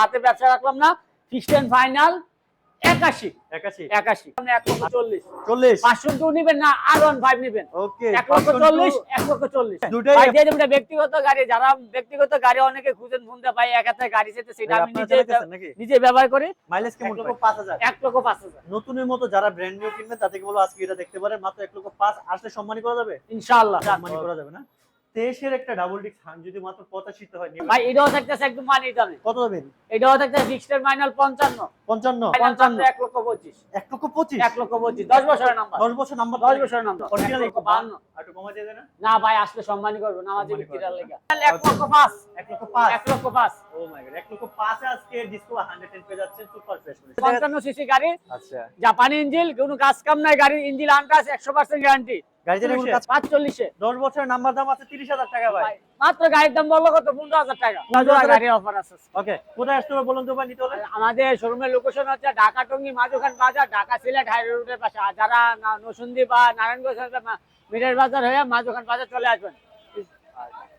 হাতে ব্যবসা রাখলাম না। এন্ড ফাইনাল 81 একাশি? 81 1 লক্ষ 40 চল্লিশ? 500 টু নিবেন না R15 নিবেন। ওকে 1 লক্ষ 40 1 লক্ষ 40 দুটোই- ভাই যে যেটা ব্যক্তিগত গাড়ি যারা ব্যক্তিগত গাড়ি অনেকে খুঁজেন ফোন দেয় ভাই এক হাতে গাড়ি যেতে সেটা আমি নিজে নিজে ব্যবহার করি। মাইলেজ কেমন এক লক্ষ পাঁচ হাজার। 1 লক্ষ 5000 নতুনের মতো যারা ব্র্যান্ড নিউ কিনবেন তাদেরকে বলো আজকে এটা দেখতে পারেন মাত্র এক লক্ষ পাঁচ আসলে সম্মানী করা যাবে? ইনশাআল্লাহ। সম্মানী করা যাবে না? তেইশের একটা ডাবল ডিক্স হান যদি মাত্র পঁচাশিতে হয় ভাই এটাও থাকতেছে একদম মানি দামে। কত দেবেন এটাও থাকতেছে এন্ড ফাইনাল 55 পঞ্চান্ন। 55 1 লক্ষ 25 এক লক্ষ পঁচিশ? এক লক্ষ পঁচিশ। দশ বছরের নাম্বার দশ বছর নাম্বার 10 বছরের নাম্বার অরিজিনাল লক্ষ 52 একটু কমা যাবে না? না ভাই আসলে সম্মানই করব না। লেগে। 1 লক্ষ পাঁচ। এক লক্ষ পাঁচ। এক লক্ষ 5 ও মাই গড এক লক্ষ পাঁচে আজকে ডিসকো হান্ড্রেড টেন পেয়ে যাচ্ছে সুপার ফ্রেশ 55 সিসি গাড়ি। আচ্ছা। জাপানি ইঞ্জিন কোনো কাজ কাম নাই গাড়ির ইঞ্জিন আনটাস 100% গ্যারান্টি গাড়িতে কোনো কাজ 45 এ দশ বছরের নাম্বার দাম আছে তিরিশ হাজার টাকা ভাই। ভাই, মাত্র গাড়ির দাম বলল কত? 15000 টাকা। 15,000 অফার আছে। ওকে কোথায় আসতে হবে বলুন তো ভাই নিতে হলে? আমাদের শোরুমের লোকেশন হচ্ছে ঢাকা টঙ্গী মাঝখান বাজার ঢাকা সিলেট হাই রোডের পাশে। আর যারা না- নসুন্দি বা নারায়ণগঞ্জ হয়ে মা- মিরের বাজার হয়ে মাঝখান বাজার চলে আসবেন।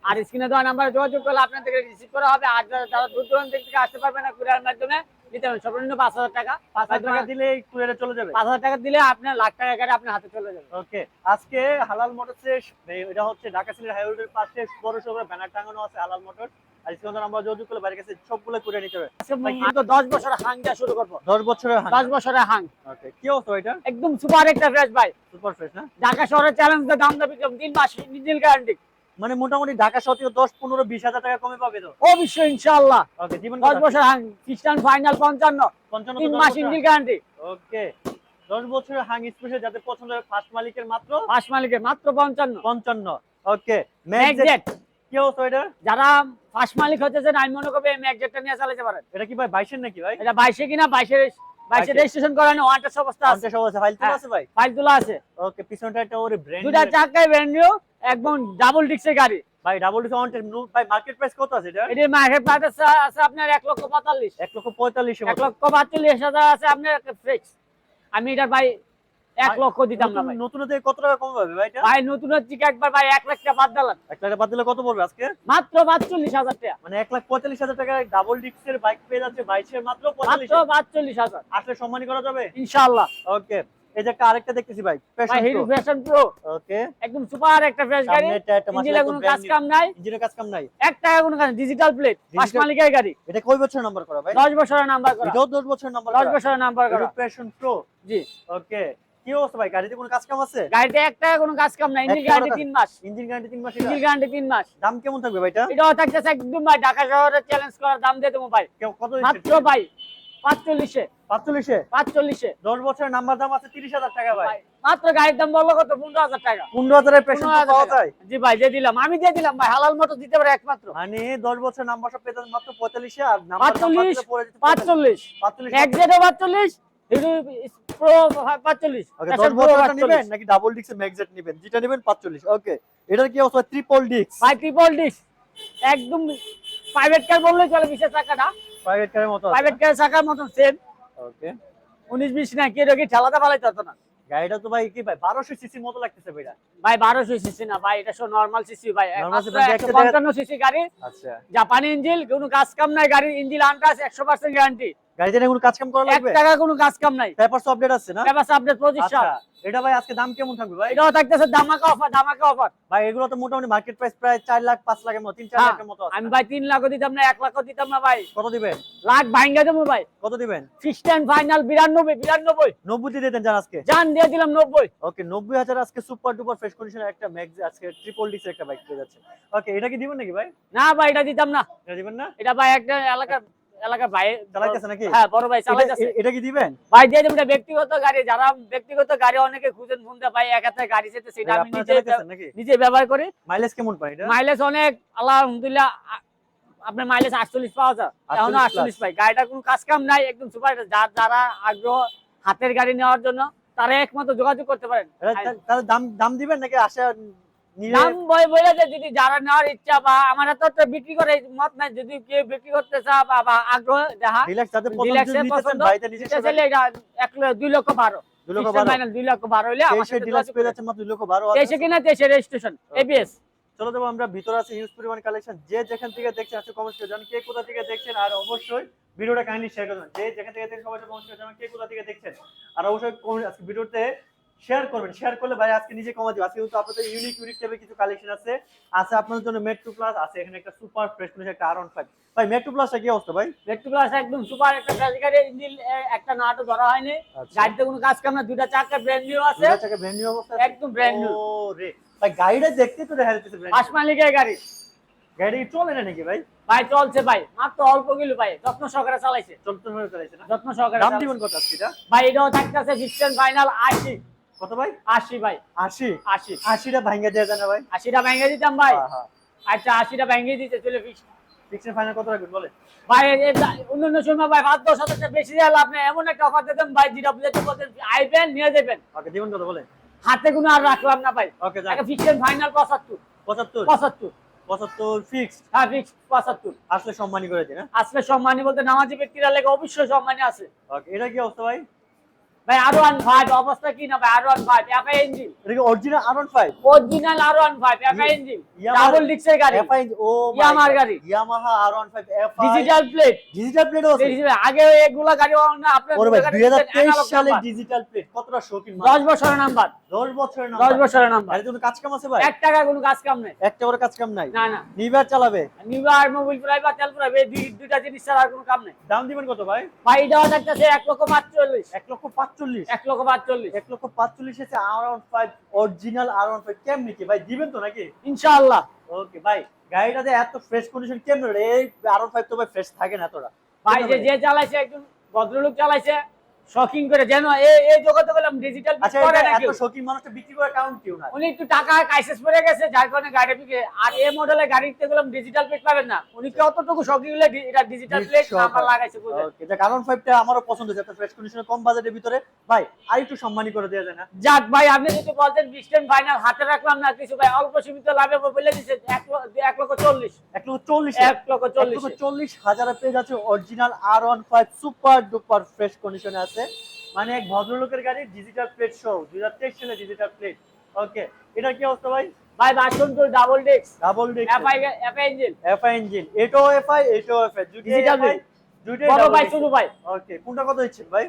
আর স্ক্রিনে দেওয়া নাম্বারে যোগাযোগ করলে আপনার থেকে রিসিভ করা হবে। আর যারা দূর দূরান্ত থেকে আসতে পারবে না কুরিয়ার মাধ্যমে দিতে হবে। সর্বনিম্ন পাঁচ হাজার টাকা। পাঁচ হাজার টাকা দিলে কুরিয়ারে চলে যাবে? পাঁচ হাজার টাকা দিলে আপনার লাখ টাকা গাড়ি আপনার হাতে চলে যাবে। ওকে আজকে হালাল মোটরসে এটা হচ্ছে ঢাকা সিলেট হাই রোডের পাশে বড় সড়ো ব্যানার টাঙানো আছে হালাল মোটর। আর স্ক্রিনে নাম্বার যোগাযোগ করলে বাইরে কাছে সবগুলো কুরিয়ার নিতে হবে। আজকে কিন্তু দশ বছর হাং দেওয়া শুরু করব। দশ বছরের দশ বছরের হাং। ওকে কি অবস্থা এটা? একদম সুপার একটা ফ্রেশ ভাই। সুপার ফ্রেশ না? ঢাকা শহরের চ্যালেঞ্জ দাম দাবি তিন মাস নিজের গ্যারান্টি মানে মোটামুটি ঢাকা শহর থেকে দশ পনেরো বিশ হাজার টাকা কমে পাবে তো? অবশ্যই ইনশাআল্লাহ। ওকে জীবন দশ বছর খ্রিস্টান ফাইনাল পঞ্চান্ন। পঞ্চান্ন তিন মাস গ্যারান্টি ওকে দশ বছরের হাং স্পেশাল যাতে পছন্দ হয় ফার্স্ট মালিকের মাত্র? পাঁচ মালিকের মাত্র পঞ্চান্ন। পঞ্চান্ন ওকে ম্যাকজেট কি অবস্থা এটা? যারা ফার্স্ট মালিক হতেছে আমি মনে করবে ম্যাকজেটটা নিয়ে চালাতে পারেন। এটা কি ভাই বাইশের নাকি ভাই? এটা বাইশে কিনা বাইশের বাইশে রেজিস্ট্রেশন করানো ওয়ান অবস্থা আছে। অবস্থা ফাইল তোলা হ্যাঁ। আছে ভাই? ফাইল তোলা আছে। ওকে পিছনটা একটা ওরে ব্র্যান্ড দুটা চাকায় ব্র্যান্ড নিউ একদম ডাবল ডিক্সের গাড়ি। ভাই ডাবল ভাই মার্কেট প্রাইস কত আছে এটা? এটির মার্কেট প্রাইস আছে আপনার এক লক্ষ পঁয়তাল্লিশ। এক লক্ষ আছে আপনার ফিক্স আমি এটা ভাই এক লক্ষ দিতাম না ভাই। নতুন থেকে কত টাকা কম ভাই এটা ভাই নতুন একবার ভাই এক লাখ টাকা বাদ দিলাম এক লাখ বাদ দিলে কত পড়বে আজকে? মাত্র পাঁচচল্লিশ হাজার টাকা। মানে এক লাখ পঁয়তাল্লিশ হাজার টাকা ডাবল ডিস্কের বাইক পেয়ে যাচ্ছে মাত্র পঁয়তাল্লিশ মাত্র পাঁচচল্লিশ হাজার। আসলে সম্মানী করা যাবে? ইনশাআল্লাহ। ওকে এই যে আরেকটা দেখতেছি ভাই ভাই হিরো ফ্যাশন প্রো ওকে। একদম সুপার একটা ফ্রেশ গাড়ি। ইঞ্জিনে কোনো কাজ কাম নাই। ইঞ্জিনের কাজ কাম নাই। এক টাকা কোনো কাজ ডিজিটাল প্লেট পাঁচ মালিকের গাড়ি। এটা কয় বছর নাম্বার করা ভাই? দশ বছরের নাম্বার করা। এটাও দশ বছর নাম্বার দশ বছরের নাম্বার করা। প্যাশন প্রো জি। ওকে কি অবস্থা ভাই? গাড়িতে কোনো কাজ কাম আছে? গাড়িতে এক কোনো কাজ কাম নাই ইঞ্জিন গ্যারান্টি টাকা মাস। ইঞ্জিন গ্যারান্টি তিন মাস ইঞ্জিন গ্যারান্টি তিন মাস। দাম কেমন থাকবে ভাইটা এটাও থাকতেছে একদম ভাই ঢাকা শহরে চ্যালেঞ্জ করার দাম দিয়ে দেবো ভাই। কত মাত্র ভাই পাঁচচল্লিশে। পাঁচচল্লিশে? পাঁচচল্লিশে। দশ বছরের নাম্বার দাম আছে তিরিশ হাজার টাকা ভাই। ভাই, মাত্র গাড়ির দাম বলল কত? পনেরো হাজার টাকা। পনেরো হাজারের পেশেন্ট 15,000 পাওয়া যায়। জি ভাই দিয়ে দিলাম। আমি দিয়ে দিলাম ভাই হালাল মতো দিতে পারে একমাত্র। মানে দশ বছর নাম্বার সব পেতে মাত্র পঁয়তাল্লিশে আর নাম্বার পাঁচচল্লিশ, পড়ে যেত পাঁচচল্লিশ। পাঁচচল্লিশ। একজেটও পাঁচচল্লিশ। হিরো প্রো পাঁচচল্লিশ ওকে Passion দশ Pro বছরটা নেবেন নাকি ডাবল ডিক্স ম্যাগজেট নেবেন? যেটা নেবেন পাঁচচল্লিশ ওকে এটার কি অবস্থা? ট্রিপল ডিক্স ভাই ট্রিপল ডিস একদম প্রাইভেট কার বললে চলে বিশেষ টাকাটা। প্রাইভেট কারের মতো প্রাইভেট কার চাকার মতন সেম ওকে উনিশ বিশ না কে রোগী ঠেলাতে পালাইতে হতো না। গাড়িটা তো ভাই কি ভাই মতো লাগতেছে ভাই সিসি না ভাই এটা সব নর্মাল সিসি ভাই। Normal CC, দেখতে দেখা- পঞ্চান্ন সিসি গাড়ি। আচ্ছা। জাপানি ইঞ্জিন কোনো কাজ কাম নাই গাড়ির ইঞ্জিন আনটাস একশো পার্সেন্ট গ্যারান্টি গাড়িতে না কোনো কাজ কাম করা এক লাগবে? টাকা কোনো কাজ কাম নাই পেপারস আপডেট আছে না? পেপার আপডেট পঁচিশ আচ্ছা এটা ভাই আজকে দাম কেমন থাকবে ভাই? এটাও থাকতেছে ধামাকা অফার ধামাকা অফার ভাই এগুলো তো মোটামুটি মার্কেট প্রাইস প্রায় চার লাখ পাঁচ লাখের মতো তিন চার হ্যাঁ, লাখের মতো আছে। আমি ভাই তিন লাখও দিতাম না এক লাখও দিতাম না ভাই। কত দিবেন? লাখ দেবো ভাই। কত দিবেন? ফিক্সড এন্ড ফাইনাল বিরানব্বই বিরানব্বই। নব্বই দিয়ে দিতেন জান আজকে। জান দিয়ে দিলাম নব্বই। ওকে নব্বই হাজার আজকে সুপার ডুপার ফ্রেশ কন্ডিশনের একটা ম্যাক্স আজকে ট্রিপল ডিক্স একটা বাইক পেয়ে যাচ্ছে। ওকে এটা কি দিবেন নাকি ভাই? না ভাই এটা দিতাম না। এটা দিবেন না? এটা ভাই একটা এলাকার এলাকার ভাই চালাইতেছে নাকি? হ্যাঁ বড় ভাই চালাইতেছে। এটা- এটা কি দিবেন? ভাই দিয়ে দেবো ব্যক্তিগত গাড়ি যারা ব্যক্তিগত গাড়ি অনেকে খুঁজেন ফোন দেয় ভাই গাড়ি যেতে সেটা আমি নিজে নিজে ব্যবহার করি। মাইলেজ কেমন পাই এটা? মাইলেজ অনেক আলহামদুলিল্লাহ আপনার মাইলেজ আটচল্লিশ পাওয়া যায়। এখনও আটচল্লিশ পাই। গাড়িটা কোনো কাজ কাম নাই একদম সুপার। যার যারা আগ্রহ হাতের গাড়ি নেওয়ার জন্য তারা একমাত্র যোগাযোগ করতে পারেন। দাম দাম দিবেন নাকি আশা দাম বই বলে যে যদি যারা নেওয়ার ইচ্ছা বা আমার তো তো বিক্রি করে মত নাই যদি কেউ বিক্রি করতে চা বা বা আগ্রহ দেখা রিল্যাক্স যাতে পছন্দ ভাইতে নিজস্ব সেটা এটা এক ল- দুই লক্ষ বারো। দুই লক্ষ Fixed বারো। final দুই লক্ষ বারো হলে আমার সাথে ডিলাক্স পেয়ে মাত্র দুই লক্ষ বারো। তেইশে কিনা তেইশে রেজিস্ট্রেশন এবিএস চলো দেবো আমরা ভিতরে আছে হিউজ পরিমাণ কালেকশন যে যেখান থেকে দেখছেন আসলে কমেন্ট করে জানান কে কোথা থেকে দেখছেন আর অবশ্যই ভিডিওটা কাইন্ডলি শেয়ার করবেন যে যেখান থেকে দেখছেন সবাই কমেন্ট করে জানান কে কোথা থেকে দেখছেন। আর অবশ্যই আজকে ভিডিওতে শেয়ার করবেন শেয়ার করলে ভাই আজকে নিজে কমা দিবে আজকে কিন্তু আপনাদের ইউনিক ইউনিক টাইপের কিছু কালেকশন আছে আছে আপনাদের জন্য মেট্রো প্লাস আছে এখানে একটা সুপার ফ্রেশ একটা আর ফাইভ ভাই মেট্রো প্লাসটা কি অবস্থা ভাই? মেট্রো প্লাস একদম সুপার একটা গাড়ি ইঞ্জিন একটা নাটও ধরা হয়নি। আচ্ছা। গাড়িতে কোনো কাজ কাম না দুটা চাকা ব্র্যান্ড নিউ আছে। দুটা চাকা ব্র্যান্ড নিউ অবস্থা একদম new। ও রে ভাই গাড়িটা দেখতে তো দেখা যাচ্ছে পাঁচ new। মালিকের গাড়ি। গাড়ি চলে না নাকি ভাই? ভাই চলছে ভাই মাত্র অল্প কিলো ভাই যত্ন সহকারে চালাইছে। চলতে হয়ে চলেছে না? যত্ন সহকারে দাম দিবেন কত আজকে এটা? ভাই এটাও থাকতেছে ফিক্সড ফাইনাল আশি কত ভাই? আশি ভাই। আশি? আশি। আশিটা ভাঙ্গা দেওয়া যায় না ভাই? ভেঙে দিতাম ভাই। হ্যাঁ হ্যাঁ। আচ্ছা ভেঙে দিতে চলে ফিক্সড ফাইনাল কত রাখবেন বলে ভাই অন্য অন্য সময় ভাই পাঁচ দশ হাজার টাকা বেশি দিলে আপনি এমন একটা অফার দিতাম ভাই আইবেন নিয়ে যাবেন। ওকে দিবেন কত বলে হাতে কোনো আর রাখলাম না ভাই। ওকে একটা ফিক্সড ফাইনাল পঁচাত্তর। পঁচাত্তর? পঁচাত্তর। পঁচাত্তর ফিক্সড হ্যাঁ ফিক্সড পঁচাত্তর। আসলে সম্মানী করে দিন হ্যাঁ? আসলে সম্মানী বলতে নামাজি ব্যক্তিরা লেগে অবশ্যই সম্মানী আছে। ওকে এটা কি অবস্থা ভাই? ভাই আরও ওয়ান ফাইভ অবস্থা কি না ভাই? আরও ওয়ান ফাইভ একা engine original R five original R one five একা ইঞ্জিন ডাবল ডিক্সের গাড়ি। এফআই ও Yamaha র গাড়ি। Yamaha R one five FI digital plate digital প্লেটও আছে। আগে এগুলা গাড়ি না আপনার ওরে ভাই গাড়ি দুই হাজার তেইশ analog সালে ডিজিটাল প্লেট কতটা শৌখিন মানুষ। দশ বছরের নাম্বার দশ বছরের নাম দশ বছরের নাম্বার গাড়ির জন্য কাজ কাম আছে ভাই? এক টাকা কোনো কাজ কাম নেই। একটা করে কাজ কাম নাই? না না। নিবার চালাবে? নিবার মোবাইল প্রাইভ আর তেল প্রাইভ দুই- দুইটা জিনিস ছাড়া আর কোনো কাম নেই। দাম দিবেন কত ভাই? ভাই এটাও থাকতেছে এক লক্ষ পাঁচচল্লিশ। এক লক্ষ পাঁচচল্লিশ এক লক্ষ পাঁচচল্লিশ। এক লক্ষ পাঁচচল্লিশ এসে R one five original R one five কেমনি কি? ভাই দিবেন তো নাকি? ইনশাআল্লাহ। ওকে ভাই গাড়িটাতে এত ফ্রেশ কন্ডিশন কেমন রে? এই আর ওয়ান ফাইভ তো ভাই ফ্রেশ থাকে না এতটা। ভাই যে যে চালাইছে একজন ভদ্রলোক চালাইছে শকিং করে যেন এই জগতে বললাম ডিজিটাল আচ্ছা করে এটা না এত। শৌখিন মানুষটা বিক্রি করার কারণ কেউ না উনি একটু টাকা কাইসেস পড়ে গেছে যার কারণে গাড়ি বিকে আর এই মডেলের গাড়িতে গেলাম ডিজিটাল প্লেট পাবেন না। উনি কতটুকু শকিং হলে এটা ডিজিটাল প্লেট। নাম্বার লাগাইছে ওকে যাক আর ওয়ান আমারও পছন্দ হয়েছে। এত ফ্রেশ কন্ডিশনে কম বাজেটের ভিতরে। ভাই আর একটু সম্মানী করে দেওয়া যায় না। যাক ভাই আপনি যদি বলতেন বিস্টেন ফাইনাল হাতে রাখলাম না কিছু ভাই অল্প সীমিত লাভে বলে দিচ্ছে এক ল- এক লক্ষ চল্লিশ। এক লক্ষ চল্লিশ। এক লক্ষ চল্লিশ। চল্লিশ হাজারে পেয়ে যাচ্ছে original R one five super duper fresh কন্ডিশনে আছে। মানে এক ভদ্রলোকের গাড়ি ডিজিটাল প্লেট শো দুই হাজার তেইশ সালে ডিজিটাল প্লেট ওকে এটা কি অবস্থা ভাই? ভাই Basantpur double disc double disc FI FI engine FI engine এটাও এফআই এটাও এফআই এফআই plate। দুইটাই বড় ভাই। ছোট ভাই। ওকে কোনটা কত দিচ্ছেন ভাই?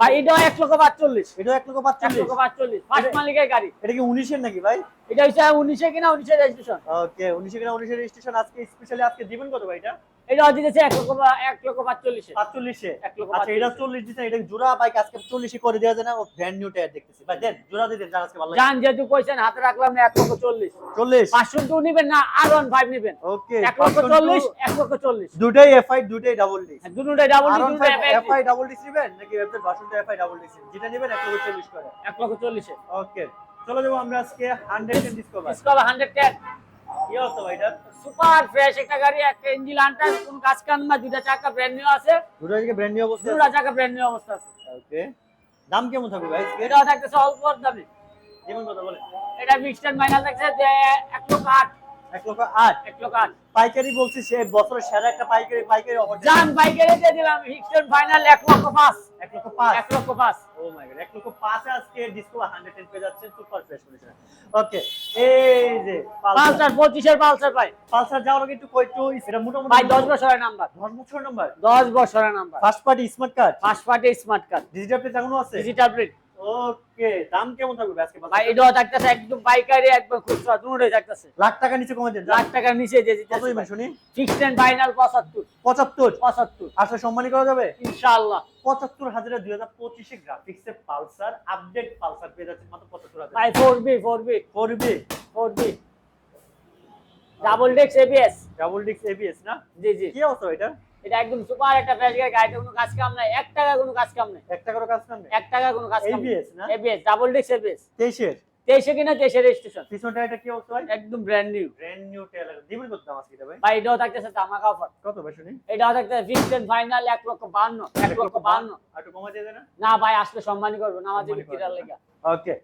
ভাই এটাও এক লক্ষ পাঁচচল্লিশ। এটাও এক লক্ষ পাঁচচল্লিশ। পাঁচচল্লিশ। ফার্স্ট মালিকের গাড়ি। এটা কি উনিশের নাকি ভাই? এটা হচ্ছে উনিশে কিনা উনিশের রেজিস্ট্রেশন ওকে উনিশে কিনা উনিশের রেজিস্ট্রেশন আজকে স্পেশালি আজকে দিবেন কত ভাই এটা? এটা দিতেছে এক লক্ষ এক লক্ষ পাঁচচল্লিশে। পাঁচচল্লিশে? এক লক্ষ আচ্ছা এটা চল্লিশ দিচ্ছেন এটা জোড়া বাইক আজকে চল্লিশে করে দেওয়া যায় না ও ব্র্যান্ড নিউ টায়ার দেখতেছি। ভাই দেন জোড়া দিয়ে দেন আজকে ভালো লাগে। যেহেতু কইছেন হাতে রাখলাম না এক লক্ষ চল্লিশ। চল্লিশ? পাঁচশো টু নিবেন না আর ওয়ান ফাইভ নিবেন। ওকে এক লক্ষ চল্লিশ এক লক্ষ চল্লিশ। দুটাই এফআই দুটাই ডাবল ডি দুটোটাই ডাবল এফআই ডি নেবেন নাকি ওয়েবসাইট ভার্সনটা এফআই ডাবল ডি যেটা নেবেন এক লক্ষ চল্লিশ করে। এক লক্ষ চল্লিশে। ওকে চলে যাব আমরা আজকে hundred ten Discover Discover hundred ten কি অবস্থা ভাই এটা? সুপার ফ্রেশ একটা গাড়ি একটা ইঞ্জিন আনটার কোন কাজ কাম না দুইটা চাকা ব্র্যান্ড নিউ আছে। দুটো ব্র্যান্ড নিউ অবস্থা দুটো চাকা ব্র্যান্ড নিউ অবস্থা আছে। ওকে। দাম কেমন থাকবে ভাই? এটাও থাকতেছে অল্প দামে। যেমন কথা বলেন। এটা মিক্সড মাইনাস থাকছে যে এক লক্ষ আট। এক লক্ষ আট। এক লক্ষ আট। পাইকারি বলছি সে বছরের সেরা একটা পাইকারি পাইকারি অফার জান বাইকের দিয়ে দিলাম। মিক্সড ফাইনাল এক লক্ষ পাঁচ। এক লক্ষ পাঁচ। এক লক্ষ পাঁচ। ও মাই গড এক লক্ষ পাঁচ আজকে ডিসকো হান্ড্রেড টেন পেয়ে যাচ্ছে সুপার ফ্রেশ কন্ডিশনে ওকে এই যে পালসার। পালসার পঁচিশের পালসার ভাই। পালসার যাওয়ার আগে একটু কই একটু এটা মোটামুটি ভাই দশ বছরের নাম্বার দশ বছর নাম্বার দশ বছরের number first party smart card first party smart card digital plate এখনও আছে? ডিজিটাল প্রিন্ট ওকে দাম কেমন থাকবে আজকে ভাই এটা থাকতেছে একদম পাইকারি একদম খুচরা দুটোই থাকতেছে। লাখ টাকা নিচে কমে দেন লাখ টাকার নিচে যে কত দিবেন শুনি? ফিক্সড এন্ড ফাইনাল পঁচাত্তর। পঁচাত্তর? পঁচাত্তর। আসলে সম্মানী করা যাবে? ইনশাআল্লাহ। পঁচাত্তর হাজারে দুই হাজার পঁচিশে গ্রাফিক্সে পালসার আপডেট পালসার পেয়ে যাচ্ছে মাত্র পঁচাত্তর হাজার। ভাই ফোর বি ফোর বি করবে four B double discs ABS double discs ABS না? জি জি। কি অবস্থা এটা? এটা একদম সুপার একটা ফ্রেশ গাড়ি গাড়িতে কোনো কাজ কাম নাই এক টাকা কোনো কাজ কাম নাই। এক টাকারও কাজ কাম নেই? এক টাকা কোনো কাজ কাম ABS না? এবিএস ডাবল ডেক্স এবিএস তেইশের? তেইশে কিনা তেইশে রেজিস্ট্রেশন পিছনটা এটা কি অবস্থা ভাই? একদম ব্র্যান্ড নিউ ব্র্যান্ড নিউ টেলার দিবেন কত দাম আজকে ভাই? ভাই এটাও থাকতেছে ধামাকা অফার কত ভাই শুনি? এটাও থাকতেছে ফিক্সড এন্ড ফাইনাল এক লক্ষ বান্ন এক লক্ষ বান্ন আর একটু কমা দিয়ে দেন না? না ভাই আসলে সম্মানই করব নামাজি সম্মানই ব্যক্তিরা করব না? লেগা। ওকে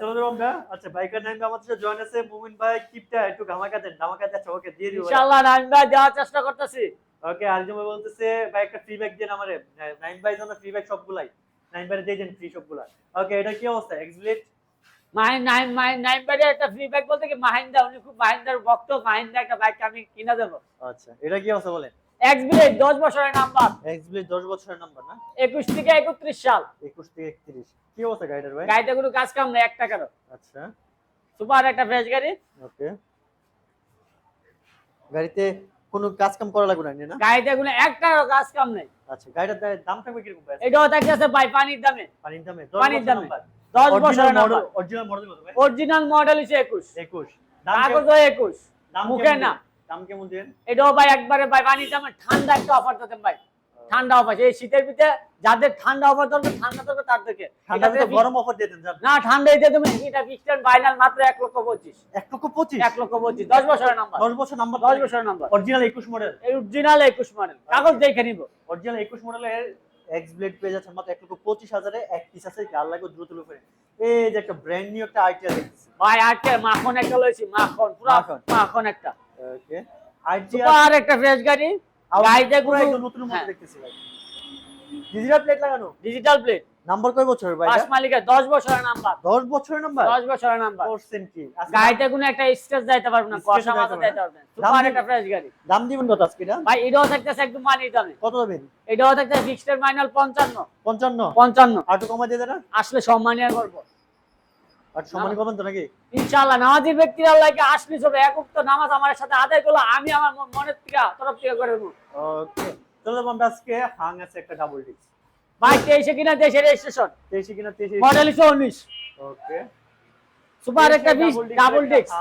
চলো আমরা। আচ্ছা বাইকার নাইম আমাদের সাথে জয়েন আছে। মুমিন ভাই কিপটা একটু ধামাকা দেন। ধামাকা দেন ওকে দিয়ে দিও ইনশাআল্লাহ নাইম ভাই দেওয়ার চেষ্টা করতেছি। ওকে ভাই বলতেছে ভাই একটা দেন আমারে। নাইন বাই জন্য ফ্রি ব্যাগ সবগুলাই। নাইন বাই দিয়ে দেন ফ্রি সবগুলা। ওকে এটা কি অবস্থা? এক্সপ্লেট মাহিন মাহিন নাইন ভাই একটা বলতে কি মাহিন্দা? উনি খুব মাহিন্দার ভক্ত। মাহিন্দা একটা বাইক আমি কিনে দেবো। আচ্ছা এটা কি অবস্থা বলেন? এক্সবিলেট দশ বছরের নাম্বার। এক্সপ্লেট দশ বছরের নাম্বার না? একুশ থেকে একত্রিশ সাল। একুশ থেকে একত্রিশ। কি অবস্থা গাড়িটার ভাই? গাড়িতে কোনো কাজ কাম নেই এক টাকারও। আচ্ছা। সুপার একটা ফ্রেশ গাড়ি। ওকে। গাড়িতে কোনো কাজ কাম করা লাগবে না না? গাড়িতে কোনো কাজ কাম নেই। আচ্ছা গাড়িটার দাম থাকবে কীরকম ভাই? এটাও থাকতেছে ভাই পানির দামে। পানির দামে পানির দামে। নাম্বার দশ অরিজিনাল মডেল অরিজিনাল মডেল কত ভাই? অরিজিনাল মডেল হচ্ছে একুশ। 21 দাম কাগজও একুশ। দাম মুখে না। দাম কেমন দেন এটাও ভাই একবারে ভাই পানির দামে। ঠান্ডা একটা অফার দিতেন ভাই। ঠান্ডা অফার এই শীতের ভিতরে যাদের ঠান্ডা অফার দরকার ঠান্ডা দরকার তার থেকে ঠান্ডা গরম অফার দিয়ে দেন না ঠান্ডা এটা তুমি এটা ফিক্সড ফাইনাল মাত্র এক লক্ষ পঁচিশ। 1 লক্ষ 25 এক লক্ষ পঁচিশ দশ বছরের নাম্বার 10 বছর নাম্বার দশ বছরের নাম্বার অরিজিনাল 21 মডেল এই অরিজিনাল একুশ মডেল কাগজ দেখে নিব। অরিজিনাল 21 মডেলের এক্স ব্লেড পেয়ে যাচ্ছেন মাত্র 1 লক্ষ 25 হাজারে। এক পিস আছে গাল লাগবে দ্রুত লুফে এই যে একটা ব্র্যান্ড নিউ একটা আইটিআর দেখতেছি। ভাই আজকে মাখন একটা লইছি মাখন পুরো মাখন। মাখন একটা। ওকে আইটিআর আর একটা ফ্রেশ গাড়ি। গাড়িতে পুরো একদম নতুন মডেল হ্যাঁ। দেখতেছি ভাই। ডিজিটাল প্লেট লাগানো? ডিজিটাল প্লেট নাম্বার কয় বছরের ভাই পাঁচ মালিকের দশ বছরের নাম্বার 10 বছরের নাম্বার দশ বছরের নাম্বার করছেন কি আজকে কোনো একটা স্টেজ যাইতে পারবে না কষা মাথা যাইতে পারবে সুপার একটা ফ্রেশ গাড়ি। দাম দিবেন কত আজকে এটা? ভাই এটাও থাকতেছে একদম মানির দামে। কত দেবেন? এটাও থাকতেছে ফিক্সড মাইনাল পঞ্চান্ন। 55 পঞ্চান্ন। আটু কমা দিয়ে দেন আসলে সম্মানীয় করব। আর সম্মানী করবেন তো নাকি? ইনশাআল্লাহ নামাজি ব্যক্তির আল্লাহকে আসলে সবে এক উক্ত নামাজ আমার সাথে আদায় করল আমি আমার মন- মনের থেকে তরফ থেকে করে ওকে চলো আমরা আজকে হাং আছে একটা ডাবল ডিস্ক ভাই তেইশে কিনা দেশের রেজিস্ট্রেশন তেইশে কিনা তেইশে মডেল হচ্ছে উনিশ। ওকে। সুপার একটা বিশ ডাবল ডিস্ক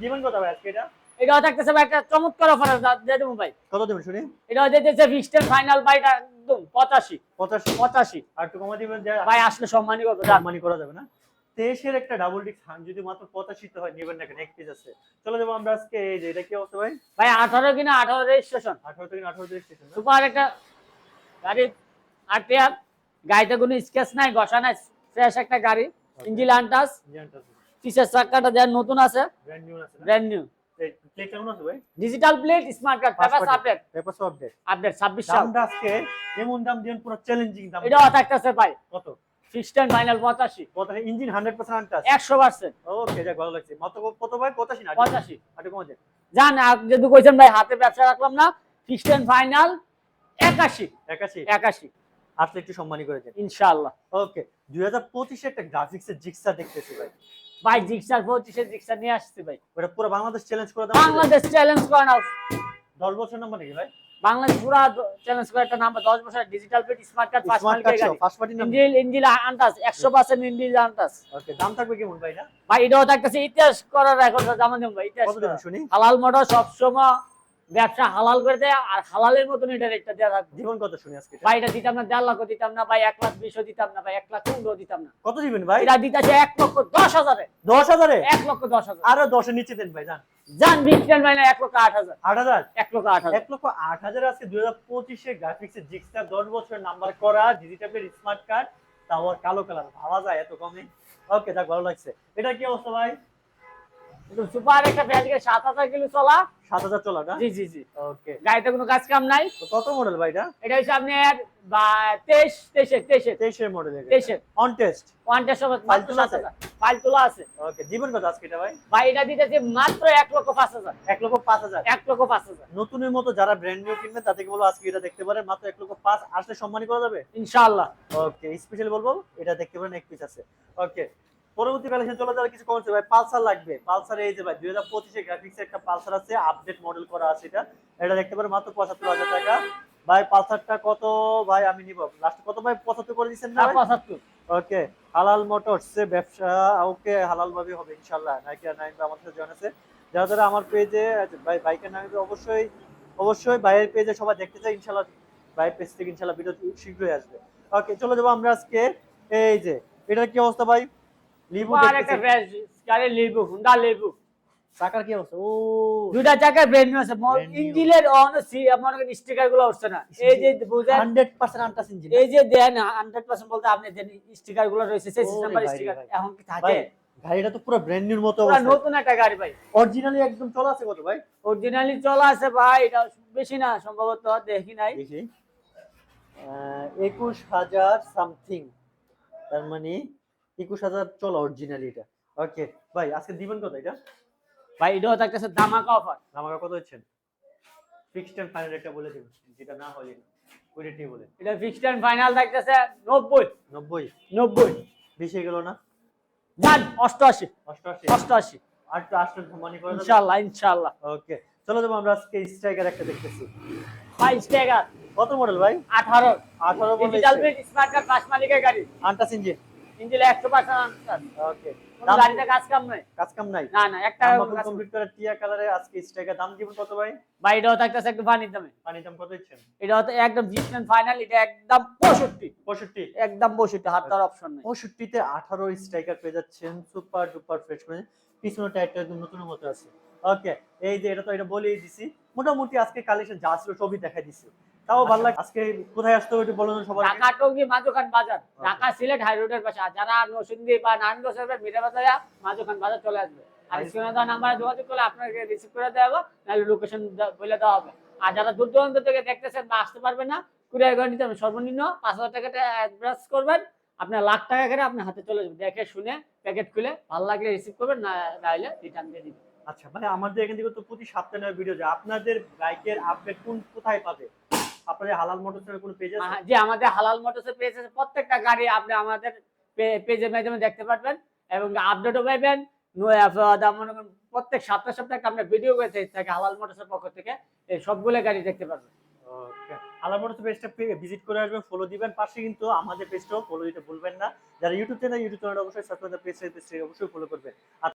দিবেন কত ভাই আজকে এটা? এটাও থাকতেছে ভাই একটা চমৎকার অফার দিয়ে দেবো ভাই। কত দেবেন শুনি? এটাও দিতেছে ফিক্সড ফাইনাল বাইটা একদম পঁচাশি। পঁচাশি। পঁচাশি। আর একটু কমা দিবেন ভাই আসলে সম্মানই করব। সম্মানী করা যাবে না? তেইশের একটা ডাবল ডিস্ক হাং যদি মাত্র পঁচাশিতে হয় নেবেন না কেন? এক পিস আছে। চলো যাব আমরা আজকে এই যে এটা কি অবস্থা ভাই? ভাই আঠারো কিনা আঠারো রেজিস্ট্রেশন আঠারো থেকে আঠারো থেকে স্টেশন সুপার একটা গাড়ি আর টেয়ার গাড়িতে কোনো স্কেচ নাই ঘষা নাই ফ্রেশ একটা গাড়ি ইঞ্জিন আনটাস পিসের চাকাটা দেন নতুন আছে ব্র্যান্ড নিউ আছে brand new digital plate smart card paper update paper update update ছাব্বিশ সাল। দামটা আজকে এমন দাম পুরো চ্যালেঞ্জিং দাম। থাকতেছে ভাই। কত? ফিক্সড ফাইনাল পঁচাশি। কত? ইঞ্জিন হান্ড্রেড পার্সেন্ট আনটাস একশো পার্সেন্ট। ওকে যাক ভালো লাগছে। মাত্র কত ভাই? পঁচাশি না? পঁচাশি। আটু কমা জান যদি কইছেন ভাই হাতে ব্যবসা রাখলাম না ফাইনাল একাশি। একাশি? একাশি। আসলে একটু সম্মানী করে দেন। ইনশাআল্লাহ। ওকে দুই হাজার পঁচিশে একটা গ্রাফিক্সের জিক্সা দেখতেছি ভাই। ভাই জিক্সার পঁচিশে জিক্সা নিয়ে আসছি ভাই। ওটা পুরো বাংলাদেশ চ্যালেঞ্জ করে দেওয়া বাংলাদেশ চ্যালেঞ্জ করে নাও। দশ বছর নাম্বার নাকি ভাই? বাংলাদেশ পুরা চ্যালেঞ্জ করে একটা নাম্বার দশ বছর digital plate smart card first party engine আনটাস okay দাম থাকবে কেমন ভাই না ভাই এটাও থাকতেছে ইতিহাস করার জামা দেবো ভাই ইতিহাস। শুনি? হালাল মোটর ব্যবসা হালাল করে দেয় আর হালালের মতন এটা রেটটা দেওয়া থাকবে। জীবন কত শুনি আজকে ভাই এটা দিতাম না দেড় লাখ দিতাম না ভাই এক লাখ বিশও দিতাম না ভাই এক লাখ পনেরো দিতাম না। কত দিবেন ভাই? এটা দিতেছে এক লক্ষ দশ হাজারে। দশ হাজারে? এক লক্ষ দশ হাজার। আরও দশের নিচে দেন ভাই জান জান বিক্রিয়ান ভাই না এক লক্ষ আট হাজার। আট হাজার? এক লক্ষ আট হাজার। এক লক্ষ আট হাজার আজকে দুই হাজার পঁচিশে গ্রাফিক্সের জিক্সটা দশ বছরের নাম্বার করা ডিজিটাল স্মার্ট কার্ড তাও আর কালো কালার ভাবা যায় এত কমে। ওকে যাক ভালো লাগছে। এটা কি অবস্থা ভাই? সুপার একটা ফ্যাজকে সাত হাজার কিলো চলা। সাত হাজার চলা না? জি জি জি। ওকে গাড়িতে কোনো কাজ কাম নাই। কত মডেল এটা? হচ্ছে আপনার বা তেইশ তেইশে তেইশে তেইশের মডেল তেইশে on test one test file তোলা আছে? ফাইল তোলা আছে। ওকে জীবন কত আজকে এটা ভাই? ভাই এটা দিতেছে মাত্র এক লক্ষ পাঁচ হাজার। এক লক্ষ পাঁচ হাজার? এক লক্ষ পাঁচ হাজার। নতুনের মতো যারা ব্র্যান্ড নিউ কিনবে তাদেরকে বলব আজকে এটা দেখতে পারেন মাত্র এক লক্ষ পাঁচ আসলে সম্মানী করা যাবে? ইনশাআল্লাহ। ওকে স্পেশাল বলব? এটা দেখতে পারেন এক পিস আছে। ওকে পরবর্তী কালেকশন চলে যাওয়ার কিছু কমেছে ভাই পালসার লাগবে। পালসার এই যে ভাই দুই হাজার পঁচিশে গ্রাফিক্স একটা পালসার আছে আপডেট মডেল করা আছে এটা। এটা দেখতে পারেন মাত্র পঁচাত্তর হাজার টাকা। ভাই পালসারটা কত? ভাই আমি নিব। লাস্ট কত ভাই? পঁচাত্তর করে দিচ্ছেন না না পঁচাত্তর। ওকে হালাল মোটরস ব্যবসা ওকে হালাল ভাবে হবে ইনশাআল্লাহ। নাইকি আর নাইন আমাদের সাথে জয়েন আছে। যারা যারা আমার পেজে ভাই বাইকের নামে অবশ্যই অবশ্যই ভাইয়ের পেজে সবাই দেখতে চাই ইনশাআল্লাহ। ভাইয়ের পেজ থেকে ইনশাআল্লাহ ভিডিও শীঘ্রই আসবে। ওকে চলে যাব আমরা আজকে। এই যে এটার কি অবস্থা ভাই? লিবু সুপার একটা দেখতেছি। ফ্রেশ গাড়ি লেবু হুন্ডা লেবু। চাকার কি অবস্থা? ও। দুইটা চাকায় ব্র্যান্ড নিউ আছে। ইঞ্জিনের অন সি করেন স্টিকারগুলো উঠছে না। এই যে বুঝেন 100% আনটাস ইঞ্জিন এই যে দেন হান্ড্রেড পার্সেন্ট বলতে আপনি দেন স্টিকারগুলো রয়েছে সেই নাম্বার স্টিকার এখন কি থাকে? গাড়িটা তো পুরো ব্র্যান্ড নিউর মতো অবস্থা। নতুন একটা গাড়ি ভাই। অরিজিনালি একদম চলা আছে কত ভাই? অরিজিনালি চলা আছে ভাই এটা বেশি না সম্ভবত দেখি নাই। একুশ হাজার সামথিং তার মানে একুশ হাজার চলো অরিজিনালি এটা। ওকে ভাই আজকে দিবেন কত এটা? ভাই এটাও থাকতেছে দামাকা অফার আমাকে কত হচ্ছেন ফিক্সড এন্ড ফাইনাল একটা বলে দিন যেটা না হলে ওই রেটই বলে এটা ফিক্সড এন্ড ফাইনাল থাকতেছে নব্বই। নব্বই? নব্বই। বেশি গেল না? যান অষ্টআশি। অষ্টআশি? অষ্টআশি। আর একটু আসলে সম্মানী করে ইনশাল্লাহ ইনশাল্লাহ ওকে চলো যাব আমরা আজকে স্ট্রাইকার একটা দেখতেছি। ভাই স্ট্রাইকার কত মডেল ভাই? আঠারো। আঠারো ডিজিটাল প্লেট স্মার্ট কার্ড পাঁচ মালিকের গাড়ি। আনটাস ইঞ্জিন একশো পার্সেন্ট ওকে গাড়িতে কাজ কাম নাই? কাজ কাম নাই? না না একটা কমপ্লিট করে টিয়া কালারে আজকে স্ট্রাইকার দাম দিবেন কত ভাই? ভাই এটাও থাকতেছে একটু পানির দামে। পানি দাম কত দিচ্ছেন? এটাও তো একদম জিপসেন ফাইনাল এটা একদম পঁয়ষট্টি। পঁয়ষট্টি? একদম পঁয়ষট্টি হাত ধরার অপশন নেই। পঁয়ষট্টিতে আঠারো স্ট্রাইকার পেয়ে যাচ্ছেন সুপার ডুপার ফ্রেশ পিছনে টায়ারটা একদম নতুনের মতো আছে। ওকে এই যে এটা তো এটা বলেই দিছি। মোটামুটি আজকে কালেকশন যা ছিল সবই দেখা দিছি। তাও ভালো লাগে। আজকে কোথায় আসতে হবে একটু বলুন সবার ঢাকা টঙ্গি মাঝখান বাজার। ঢাকা সিলেট হাই রোডের পাশে। যারা নরসিংদী বা নারায়ণগঞ্জ বাজার মাঝখান বাজার চলে আসবে। আর স্ক্রিনে দেওয়া নাম্বারে যোগাযোগ করলে আপনাকে রিসিভ করে দেওয়া হবে নাহলে লোকেশন বলে দেওয়া হবে। আর যারা দূর দূরান্ত থেকে দেখতেছেন বা আসতে পারবেন না কুড়িয়ে করে নিতে হবে। সর্বনিম্ন পাঁচ হাজার টাকাটা অ্যাডভান্স করবেন। আপনার লাখ টাকা করে আপনার হাতে চলে যাবে। দেখে শুনে প্যাকেট খুলে ভালো লাগলে রিসিভ করবেন না নাহলে রিটার্ন দিয়ে দিবেন। আচ্ছা মানে আমাদের এখান থেকে তো প্রতি সপ্তাহে ভিডিও যায়। আপনাদের বাইকের আপডেট কোন কোথায় পাবে? আপনাদের হালাল মোটরসাইকেল কোনো পেজ আছে? যে আমাদের হালাল মোটরসের পেজ আছে। প্রত্যেকটা গাড়ি আপনি আমাদের পেজের মাধ্যমে দেখতে পারবেন এবং আপডেটও পাইবেন। ন- আহ, দা- করেন প্রত্যেক সপ্তাহ সপ্তাহে আমরা ভিডিও করে থাকে হালাল মোটরসের পক্ষ থেকে। এই সবগুলো গাড়ি দেখতে পারবেন। হালাল মোটরস পেজটা ভিজিট করে আসবেন ফলো দিবেন। পাশে কিন্তু আমাদের পেজটাও ফলো দিতে ভুলবেন না। যারা ইউটিউব চ্যানেল ইউটিউব চ্যানেল অবশ্যই সাবস্ক্রাইব পেজ পেজটা অবশ্যই ফলো করবেন।